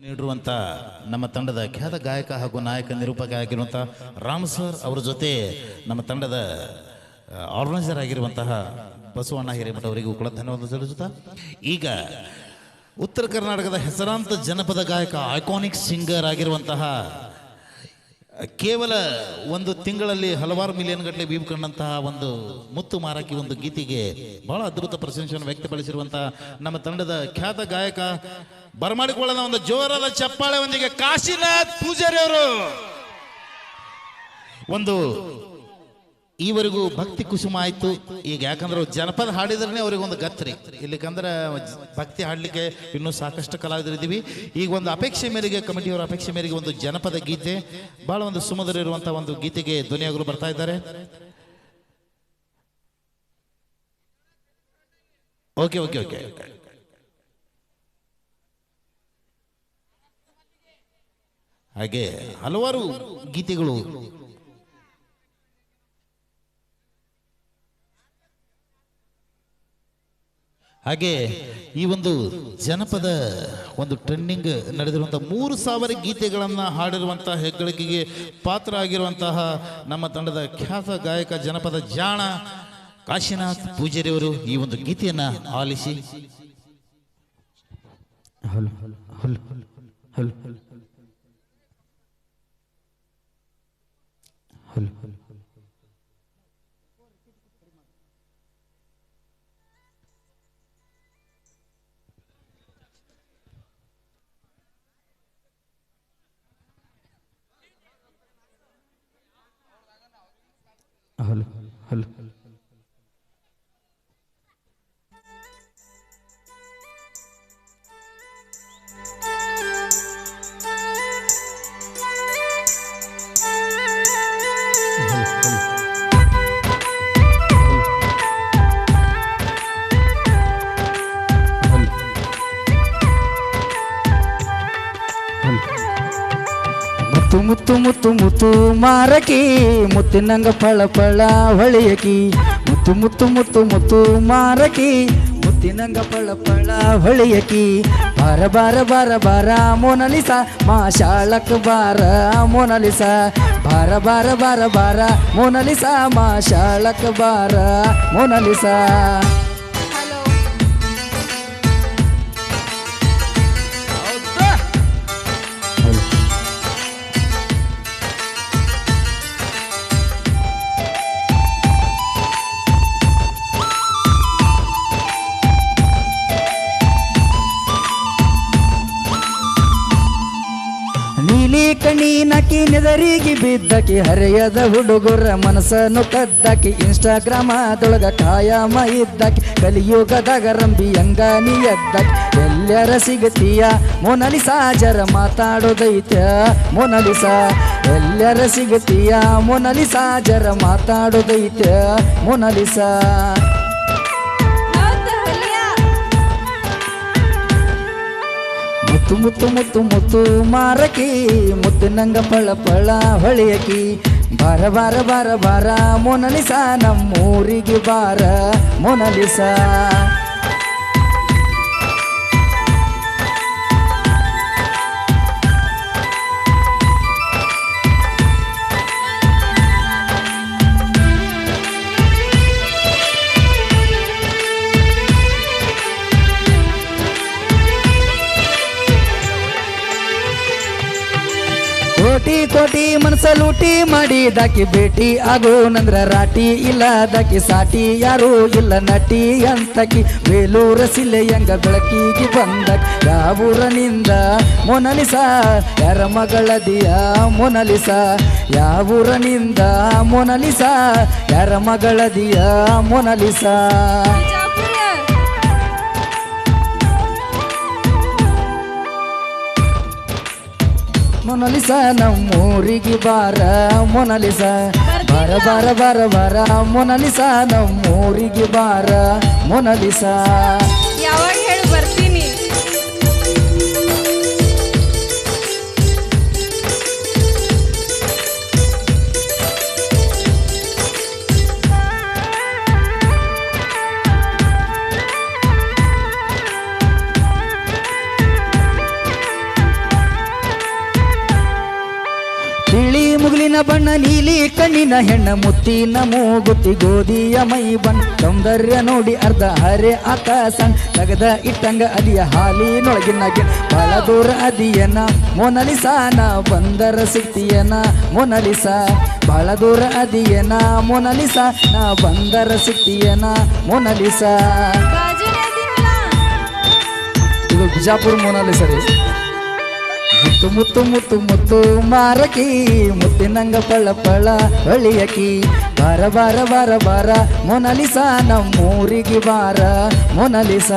ನೀಡಿರುವಂಥ ನಮ್ಮ ತಂಡದ ಖ್ಯಾತ ಗಾಯಕ ಹಾಗೂ ನಾಯಕ ನಿರೂಪಕ ಆಗಿರುವಂಥ ರಾಮ್ ಸರ್ ಅವರ ಜೊತೆ ನಮ್ಮ ತಂಡದ ಆರ್ಗನೈಸರ್ ಆಗಿರುವಂತಹ ಬಸವಣ್ಣ ಹಿರೇಮಠ ಅವರಿಗೂ ಕೂಡ ಧನ್ಯವಾದ ಸಲ್ಲಿಸುತ್ತಾ. ಈಗ ಉತ್ತರ ಕರ್ನಾಟಕದ ಹೆಸರಾಂತ ಜನಪದ ಗಾಯಕ ಐಕಾನಿಕ್ ಸಿಂಗರ್ ಆಗಿರುವಂತಹ ಕೇವಲ ಒಂದು ತಿಂಗಳಲ್ಲಿ ಹಲವಾರು ಮಿಲಿಯನ್ ಗಟ್ಟಲೆ ವ್ಯೂ ಕಂಡಂತಹ ಒಂದು ಮುತ್ತು ಮಾರಕಿ ಒಂದು ಗೀತೆಗೆ ಬಹಳ ಅದ್ಭುತ ಪ್ರಶಂಸೆಯನ್ನು ವ್ಯಕ್ತಪಡಿಸಿರುವಂತಹ ನಮ್ಮ ತಂಡದ ಖ್ಯಾತ ಗಾಯಕ ಬರಮಾಡಿಕೊಳ್ಳದ ಒಂದು ಜೋರಾದ ಚಪ್ಪಾಳೆ ಒಂದಿಗೆ ಕಾಶಿನಾಥ್ ಪೂಜಾರಿ ಅವರು. ಒಂದು ಈವರೆಗೂ ಭಕ್ತಿ ಕುಸುಮ ಆಯ್ತು. ಈಗ ಯಾಕಂದ್ರೆ ಜನಪದ ಹಾಡಿದ್ರೆ ಅವ್ರಿಗೊಂದು ಗತ್ರಿ ಇಲ್ಲಿಕಂದ್ರೆ ಭಕ್ತಿ ಹಾಡಲಿಕ್ಕೆ ಇನ್ನೂ ಸಾಕಷ್ಟು ಕಲಾವಿದರಿದ್ದೀವಿ. ಈಗ ಒಂದು ಅಪೇಕ್ಷೆ ಮೇರೆಗೆ ಕಮಿಟಿಯವರ ಅಪೇಕ್ಷೆ ಮೇರೆಗೆ ಒಂದು ಜನಪದ ಗೀತೆ, ಬಹಳ ಒಂದು ಸುಮಧುರ ಇರುವಂತಹ ಒಂದು ಗೀತೆಗೆ ಧ್ವನಿಯಾಗಲು ಬರ್ತಾ ಇದ್ದಾರೆ. Okay okay okay. ಹಾಗೆ ಹಲವಾರು ಗೀತೆಗಳು ಹಾಗೆ ಈ ಒಂದು ಜನಪದ ಒಂದು ಟ್ರೆಂಡಿಂಗ್ ನಡೆದಿರುವಂಥ ಮೂರು ಸಾವಿರ ಗೀತೆಗಳನ್ನು ಹಾಡಿರುವಂತಹ ಹೆಗ್ಗಳಿಕೆಗೆ ಪಾತ್ರ ಆಗಿರುವಂತಹ ನಮ್ಮ ತಂಡದ ಖ್ಯಾತ ಗಾಯಕ ಜನಪದ ಜಾಣ ಕಾಶಿನಾಥ್ ಪೂಜಾರಿಯವರು ಈ ಒಂದು ಗೀತೆಯನ್ನು ಆಲಿಸಿ. ಹಲೋ, ಹಲ್ هلا هلا. ಮುತ್ತು ಮುತ್ತು ಮುತ್ತು ಮುತ್ತು ಮಾರಕಿ, ಮುತ್ತಿನಂಗ ಫಳ ಫಳ ಹೊಳೆಯಕಿ. ಮುತ್ತು ಮುತ್ತು ಮುತ್ತು ಮುತ್ತು ಮಾರಕಿ, ಮುತ್ತಿನಂಗ ಪಳ ಪಳ ಹೊಳೆಯಕಿ. ಬಾರ ಬಾರ ಬಾರ ಬಾರ ಮೋನಲಿಸ ಮಾಶಾಳಕ ಬಾರ ಮೋನಲಿಸ. ಬಾರ ಬಾರ ಬಾರ ಬಾರ ಮೋನಲಿಸ ಮಾಶಾಳಕ ಬಾರ ಮೋನಲಿಸ. ಕಣ್ಣೀನಕಿ ನೆದರಿಗೆ ಬಿದ್ದಕಿ ಹರಿಯದ ಹುಡುಗರ ಮನಸ್ಸನ್ನು ಕದ್ದಕಿ ಇನ್ಸ್ಟಾಗ್ರಾಮದೊಳಗ ಕಾಯಮ ಇದ್ದಕಿ ಕಲಿಯುಗದ ರಂಬಿ ಅಂಗಾನಿ ಎದ್ದಕಿ ಎಲ್ಲರ ಸಿಗತೀಯ ಮೊನಲಿಸಾ ಜರ ಮಾತಾಡೋದೈತ್ಯ ಮೊನಲಿಸಾ ಎಲ್ಲರ ಸಿಗತೀಯ ಮೊನಲಿ ಜರ ಮಾತಾಡೋದೈತ್ಯ ಮೊನಲಿಸಾ ಮುತ್ತು ಮುತ್ತು ಮುತ್ತು ಮುತ್ತು ಮಾರಕಿ ಮುತ್ತಿನಂಗ ಪಳ ಪಳ ಹೊಳೆಯಕಿ. ಬಾರ ಬಾರ ಬಾರ ಬಾರ ಮೊನಲಿಸ ನಮ್ಮೂರಿಗೆ ಬಾರ ಮೊನಲಿಸ. ಕೋಟಿ ಕೋಟಿ ಮನಸ ಲೂಟಿ ಮಾಡಿದಾಕಿ ಭೇಟಿ ಆಗೋ ನಂದ್ರ ರಾಟಿ ಇಲ್ಲ ದಾಕಿ ಸಾಟಿ, ಯಾರು ಇಲ್ಲ ನಟಿ ಅಂತಕಿ ಬೇಲೂರ ಸಿಲೆಯಂಗ ಬೆಳಕಿಗೆ ಬಂದ ಯಾವೂರನಿಂದ? ಮೊನಲಿಸ ಯಾರ ಮಗಳದಿಯ ಮೊನಲಿಸ ಯಾವೂರನಿಂದ? ಮೊನಲಿಸ ಯಾರ ಮಗಳದಿಯ ಮೊನಲಿಸ ಮೊನಲಿಸ ನಮ್ಮೂರಿಗೆ ಬಾರ ಮೊನಲಿಸ. ಬಾರ ಬಾರ ಬಾರ ಬಾರ ಮೊನಲಿಸ ನಮ್ಮೂರಿಗೆ ಬಾರ ಮೊನಲಿಸ. ಬಣ್ಣ ನೀಲಿ ಕಣ್ಣಿನ ಹೆಣ್ಣ ಮುತ್ತಿನ ಮೂಗುತಿ ಗೋಧಿಯ ಮೈ ಬಣ್ಣ. ಸೌಂದರ್ಯ ನೋಡಿ ಅರ್ಧ ಹರೆ ಆಕಾಶ ತಗದ ಇಟ್ಟಂಗ ಅದಿಯ ಹಾಲಿನೊಳಗಿನ ಗಿಣ. ಬಹಳ ದೂರ ಅದಿಯನ ಮೊನಲಿಸಾನ ಬಂದರ ಸಿಕ್ತಿಯನ ಮೊನಲಿಸ. ಬಹಳ ದೂರ ಅದಿಯನ ಮೊನಲಿಸ ನಾ ಬಂದರ ಸಿಕ್ತಿಯನ ಮೊನಲಿಸ. ಇದು ಬಿಜಾಪುರ್ ಮೊನಾಲಿಸ ರೀ. ಮುತ್ತು ಮುತ್ತು ಮುತ್ತು ಮುತ್ತು ಮಾರಕಿ. ಮುತ್ತಿನಂಗ ಪಳ ಪಳ ಅಳಿಯಕಿ. ಬಾರ ಬಾರ ಬಾರ ಬಾರ, ಮೊನಲಿಸ ನಮ್ಮೂರಿಗೆ ಬಾರ, ಮೊನಲಿಸ.